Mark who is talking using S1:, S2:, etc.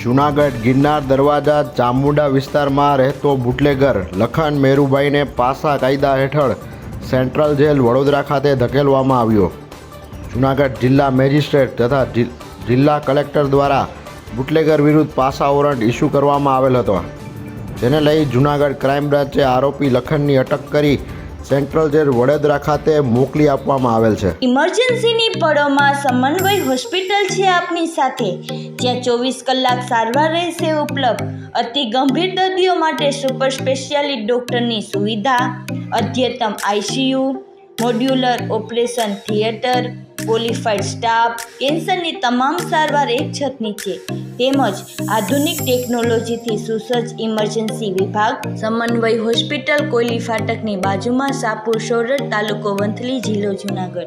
S1: જૂનાગઢ, ગિરનાર દરવાજા ચામુંડા વિસ્તારમાં રહેતો બુટલેગર લખન મેરુભાઈને પાસા કાયદા હેઠળ સેન્ટ્રલ જેલ વડોદરા ખાતે ધકેલવામાં આવ્યો. જૂનાગઢ જિલ્લા મેજિસ્ટ્રેટ તથા જિલ્લા કલેક્ટર દ્વારા બુટલેગર વિરુદ્ધ પાસા વોરંટ ઇસ્યુ કરવામાં આવેલ હતો. જેને લઈ જૂનાગઢ ક્રાઇમ બ્રાન્ચે આરોપી લખનની અટક કરી સેન્ટ્રલ જેલ વડોદરા ખાતે મોકલી આપવામાં આવેલ છે.
S2: ઇમરજન્સીની પળોમાં સમન્વય હોસ્પિટલ છે આપની સાથે, જ્યાં ચોવીસ કલાક સારવાર રહેશે ઉપલબ્ધ. અતિ ગંભીર દર્દીઓ માટે સુપર સ્પેશિયાલિટી ડૉક્ટરની સુવિધા અદ્યતમ ICU modular operation theatre qualified staff કેન્સરની તમામ સારવાર એક છત નીચે તેમજ આધુનિક ટેકનોલોજીથી સુસજ્જ ઇમરજન્સી વિભાગ, સમન્વય હોસ્પિટલ, કોયલી ફાટકની બાજુમાં સાપુર સોરઠ તાલુકો વંથલી જિલ્લો જુનાગઢ.